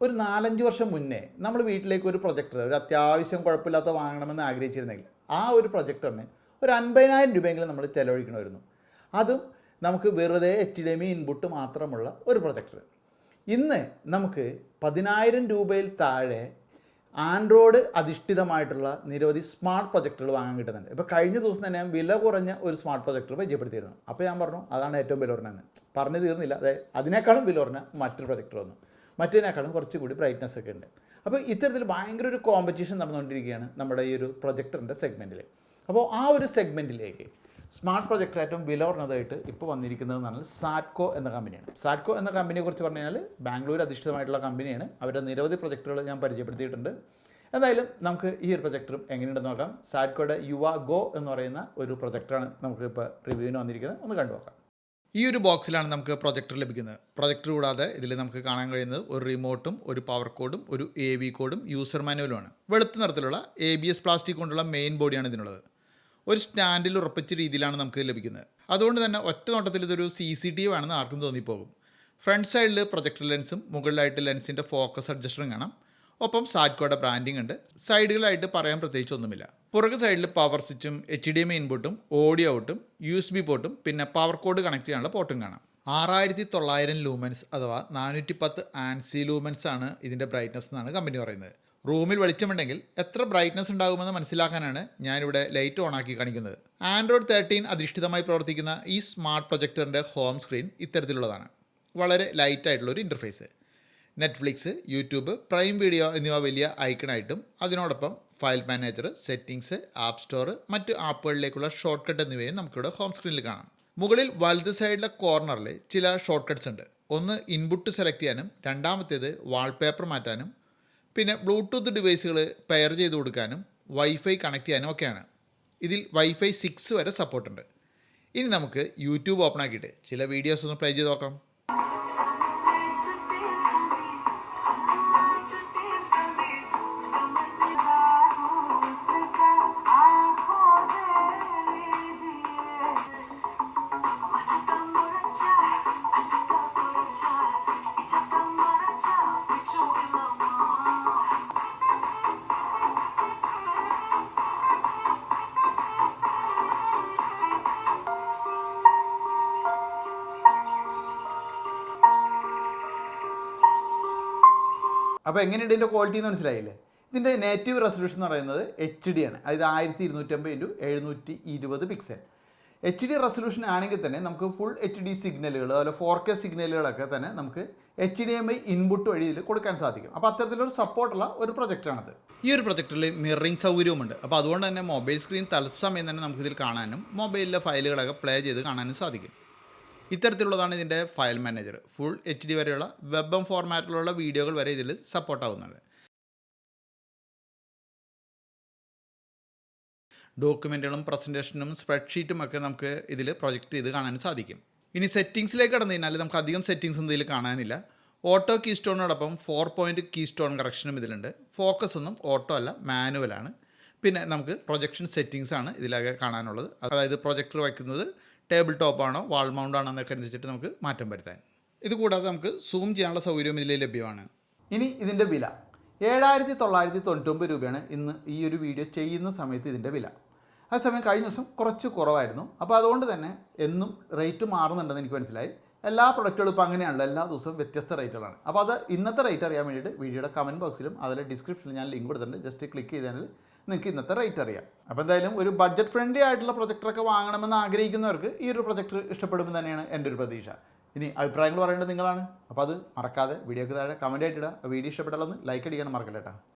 ഒരു നാലഞ്ച് വർഷം മുന്നേ നമ്മൾ വീട്ടിലേക്ക് ഒരു പ്രൊജക്ടർ ഒരു അത്യാവശ്യം കുഴപ്പമില്ലാത്ത വാങ്ങണമെന്ന് ആഗ്രഹിച്ചിരുന്നെങ്കിൽ ആ ഒരു പ്രൊജക്ടറിന് ഒരു അൻപതിനായിരം രൂപയെങ്കിലും നമ്മൾ ചിലവഴിക്കണമായിരുന്നു. അതും നമുക്ക് വെറുതെ എച്ച് ഡി എം ഇൻപുട്ട് മാത്രമുള്ള ഒരു പ്രൊജക്ടർ. ഇന്ന് നമുക്ക് പതിനായിരം രൂപയിൽ താഴെ ആൻഡ്രോയിഡ് അധിഷ്ഠിതമായിട്ടുള്ള നിരവധി സ്മാർട്ട് പ്രൊജക്ടറുകൾ വാങ്ങാൻ കിട്ടുന്നുണ്ട്. ഇപ്പോൾ കഴിഞ്ഞ ദിവസം തന്നെ ഞാൻ വില കുറഞ്ഞ ഒരു സ്മാർട്ട് പ്രൊജക്ടർ പരിചയപ്പെടുത്തിയിരുന്നു. അപ്പോൾ ഞാൻ പറഞ്ഞു അതാണ് ഏറ്റവും വില കുറഞ്ഞതെന്ന് പറഞ്ഞു തീർന്നില്ല. അതെ അതിനേക്കാളും വില കുറഞ്ഞ മറ്റൊരു പ്രൊജക്ടർ വന്നു. മറ്റേതിനേക്കാളും കുറച്ചുകൂടി ബ്രൈറ്റ്നസ് ഒക്കെ ഉണ്ട്. അപ്പോൾ ഇത്തരത്തിൽ ഭയങ്കര ഒരു കോമ്പറ്റീഷൻ നടന്നുകൊണ്ടിരിക്കുകയാണ് നമ്മുടെ ഈ ഒരു പ്രൊജക്ടറിന്റെ സെഗ്മെന്റിൽ അപ്പോൾ ആ ഒരു സെഗ്മെന്റിലേക്ക് സ്മാർട്ട് പ്രൊജക്ടർ ഏറ്റവും വില കുറഞ്ഞതായിട്ട് ഇപ്പോൾ വന്നിരിക്കുന്നത് എന്ന് പറഞ്ഞാൽ സാറ്റ്കോ എന്ന കമ്പനിയാണ് സാറ്റ്കോ എന്ന കമ്പനിയെക്കുറിച്ച് പറഞ്ഞു കഴിഞ്ഞാൽ ബാംഗ്ലൂർ അധിഷ്ഠിതമായിട്ടുള്ള കമ്പനിയാണ് അവരുടെ നിരവധി പ്രൊജക്ടുകൾ ഞാൻ പരിചയപ്പെടുത്തിയിട്ടുണ്ട്. എന്തായാലും നമുക്ക് ഈ ഒരു പ്രൊജക്ടറും എങ്ങനെയുണ്ടെന്ന് നോക്കാം. സാറ്റ്കോയുടെ യുവ ഗോ എന്ന് പറയുന്ന ഒരു പ്രൊജക്ടറാണ് നമുക്ക് ഇപ്പോൾ റിവ്യൂവിന് വന്നിരിക്കുന്നത്. ഒന്ന് കണ്ടു നോക്കാം ഈ ഒരു ബോക്സിലാണ് നമുക്ക് പ്രൊജക്ടർ ലഭിക്കുന്നത്. പ്രൊജക്ടർ കൂടാതെ ഇതിൽ നമുക്ക് കാണാൻ കഴിയുന്നത് ഒരു റിമോട്ടും ഒരു പവർ കോഡും ഒരു എ വി കോഡും യൂസർ മാനുവലുമാണ് വെളുത്ത നിറത്തിലുള്ള എ ബി എസ് പ്ലാസ്റ്റിക് കൊണ്ടുള്ള മെയിൻ ബോഡിയാണ് ഇതിനുള്ളത്. ഒരു സ്റ്റാൻഡിൽ ഉറപ്പിച്ച രീതിയിലാണ് നമുക്ക് ഇത് ലഭിക്കുന്നത്. അതുകൊണ്ട് തന്നെ ഒറ്റ നോട്ടത്തിൽ ഇതൊരു സി സി ടി വി ആണെന്ന് ആർക്കും തോന്നിപ്പോകും. ഫ്രണ്ട് സൈഡിൽ പ്രൊജക്ടർ ലെൻസും മുകളിലായിട്ട് ലെൻസിന്റെ ഫോക്കസ് അഡ്ജസ്റ്ററും കാണാം. ഒപ്പം സാറ്റ്കോയുടെ ബ്രാൻഡിംഗ് ഉണ്ട്. സൈഡുകളായിട്ട് പറയാൻ പ്രത്യേകിച്ച് ഒന്നുമില്ല. പുറകു സൈഡിൽ പവർ സ്വിച്ചും എച്ച് ഡി എം ഇൻപുട്ടും ഓഡിയോ ഔട്ടും യു എസ് ബി പോർട്ടും പിന്നെ പവർ കോഡ് കണക്ട് ചെയ്യാനുള്ള പോർട്ടും കാണാം. ആറായിരത്തി തൊള്ളായിരം ലൂമൻസ് അഥവാ നാനൂറ്റി പത്ത് ആൻസി ലൂമൻസ് ആണ് ഇതിന്റെ ബ്രൈറ്റ്നസ് എന്നാണ് കമ്പനി പറയുന്നത്. റൂമിൽ വെളിച്ചമുണ്ടെങ്കിൽ എത്ര ബ്രൈറ്റ്നസ് ഉണ്ടാകുമെന്ന് മനസ്സിലാക്കാനാണ് ഞാനിവിടെ ലൈറ്റ് ഓൺ ആക്കി കാണിക്കുന്നത്. ആൻഡ്രോയിഡ് തേർട്ടീൻ അധിഷ്ഠിതമായി പ്രവർത്തിക്കുന്ന ഈ സ്മാർട്ട് പ്രൊജക്ടറിന്റെ ഹോം സ്ക്രീൻ ഇത്തരത്തിലുള്ളതാണ്. വളരെ ലൈറ്റ് ആയിട്ടുള്ള ഒരു interface Netflix YouTube Prime video എന്നിവ വലിയ ഐക്കണായിട്ടും അതിനോടൊപ്പം file manager settings app store മറ്റ് ആപ്പുകളിലേക്കുള്ള ഷോർട്ട് കട്ട് എന്നിവയും നമുക്കിവിടെ ഹോം സ്ക്രീനിൽ കാണാം. മുകളിൽ വലത് സൈഡിലെ കോർണറിൽ ചില ഷോർട്ട് കട്ട്സ് ഉണ്ട്. ഒന്ന് ഇൻപുട്ട് സെലക്ട് ചെയ്യാനും രണ്ടാമത്തേത് വാൾപേപ്പർ മാറ്റാനും പിന്നെ ബ്ലൂടൂത്ത് ഡിവൈസുകൾ പെയർ ചെയ്ത് കൊടുക്കാനും വൈഫൈ കണക്ട് ചെയ്യാനും ഒക്കെയാണ്. ഇതിൽ വൈഫൈ സിക്സ് വരെ സപ്പോർട്ടുണ്ട് ഇനി നമുക്ക് യൂട്യൂബ് ഓപ്പൺ ആക്കിയിട്ട് ചില വീഡിയോസ് ഒന്ന് പ്ലേ ചെയ്ത് നോക്കാം. അപ്പോൾ എങ്ങനെയുണ്ട് ഇതിന്റെ ക്വാളിറ്റി എന്ന് മനസ്സിലായില്ലേ? ഇതിന്റെ നേറ്റീവ് റെസൊല്യൂഷൻ എന്ന് പറയുന്നത് എച്ച് ഡി ആണ്. അതായത് ആയിരത്തി ഇരുന്നൂറ്റമ്പത് ഇന്റു എഴുന്നൂറ്റി ഇരുപത് പിക്സൽ എച്ച് ഡി റെസൊല്യൂഷൻ ആണെങ്കിൽ തന്നെ നമുക്ക് ഫുൾ എച്ച് ഡി സിഗ്നലുകൾ അതുപോലെ ഫോർ കെ സിഗ്നലുകളൊക്കെ തന്നെ നമുക്ക് H D M I input വഴി ഇതിൽ കൊടുക്കാൻ സാധിക്കും. അപ്പോൾ അത്തരത്തിലൊരു സപ്പോർട്ടുള്ള ഒരു പ്രൊജക്റ്റാണത് ഈ ഒരു പ്രൊജക്ടറിൽ മിററിംഗ് സൗകര്യവുമുണ്ട്. അപ്പോൾ അതുകൊണ്ട് തന്നെ മൊബൈൽ സ്ക്രീൻ തത്സമയം തന്നെ നമുക്കിതിൽ കാണാനും മൊബൈലിലെ ഫയലുകളൊക്കെ പ്ലേ ചെയ്ത് കാണാനും സാധിക്കും. ഇത്തരത്തിലുള്ളതാണ് ഇതിന്റെ file manager full H D വരെയുള്ള വെബ് ഫോർമാറ്റിലുള്ള വീഡിയോകൾ വരെ ഇതിൽ സപ്പോർട്ട് ആവുന്നുണ്ട്. ഡോക്യുമെന്റുകളും പ്രസന്റേഷനും സ്പ്രെഡ്ഷീറ്റും ഒക്കെ നമുക്ക് ഇതിൽ പ്രൊജക്റ്റ് ചെയ്ത് കാണാൻ സാധിക്കും. ഇനി സെറ്റിങ്സിലേക്ക് കടന്നു കഴിഞ്ഞാൽ നമുക്ക് അധികം സെറ്റിങ്സ് ഒന്നും ഇതിൽ കാണാനില്ല. ഓട്ടോ കീ സ്റ്റോണിനോടൊപ്പം ഫോർ പോയിന്റ് കീ സ്റ്റോൺ കറക്ഷനും ഇതിലുണ്ട്. ഫോക്കസ് ഒന്നും ഓട്ടോ അല്ല മാനുവലാണ് പിന്നെ നമുക്ക് പ്രൊജക്ഷൻ സെറ്റിങ്സ് ആണ് ഇതിലൊക്കെ കാണാനുള്ളത്. അതായത് പ്രൊജക്ടർ വയ്ക്കുന്നത് ടേബിൾ ടോപ്പ് ആണോ വാൾ മൗണ്ട് ആണോ എന്നൊക്കെ അനുസരിച്ചിട്ട് നമുക്ക് മാറ്റം വരുത്താൻ. ഇതുകൂടാതെ നമുക്ക് സൂം ചെയ്യാനുള്ള സൗകര്യം ഇതിൽ ലഭ്യമാണ്. ഇനി ഇതിന്റെ വില. ഏഴായിരത്തി തൊള്ളായിരത്തി തൊണ്ണൂറ്റൊമ്പത് രൂപയാണ് ഇന്ന് ഈ ഒരു വീഡിയോ ചെയ്യുന്ന സമയത്ത് ഇതിന്റെ വില. അതേസമയം കഴിഞ്ഞ ദിവസം കുറച്ച് കുറവായിരുന്നു. അപ്പോൾ അതുകൊണ്ട് തന്നെ എന്നും റേറ്റ് മാറുന്നുണ്ടെന്ന് എനിക്ക് മനസ്സിലായി. എല്ലാ പ്രൊഡക്റ്റുകളും ഇപ്പോൾ അങ്ങനെയാണല്ലോ. എല്ലാ ദിവസവും വ്യത്യസ്ത റേറ്റുകളാണ് അപ്പോൾ അത് ഇന്നത്തെ റേറ്റ് അറിയാൻ വേണ്ടിയിട്ട് വീഡിയോയുടെ കമന്റ് ബോക്സിലും അതിലെ ഡിസ്ക്രിപ്ഷനിൽ ഞാൻ ലിങ്ക് കൊടുത്തിട്ടുണ്ട്. ജസ്റ്റ് ക്ലിക്ക് ചെയ്താൽ നിങ്ങൾക്ക് ഇന്നത്തെ റേറ്റ് അറിയാം. അപ്പോൾ എന്തായാലും ഒരു ബഡ്ജറ്റ് ഫ്രണ്ട്ലി ആയിട്ടുള്ള പ്രൊജക്ടറൊക്കെ വാങ്ങണമെന്ന് ആഗ്രഹിക്കുന്നവർക്ക് ഈ ഒരു പ്രൊജക്ടർ ഇഷ്ടപ്പെടുമ്പോൾ തന്നെയാണ് എന്റെ ഒരു പ്രതീക്ഷ. ഇനി അഭിപ്രായങ്ങൾ പറയേണ്ടത് നിങ്ങളാണ്. അപ്പോൾ അത് മറക്കാതെ വീഡിയോക്ക് താഴെ കമന്റ് ആയിട്ടിടുക വീഡിയോ ഇഷ്ടപ്പെട്ടാലൊന്ന് ലൈക്ക് അടിക്കാൻ മറക്കല്ലേട്ടാ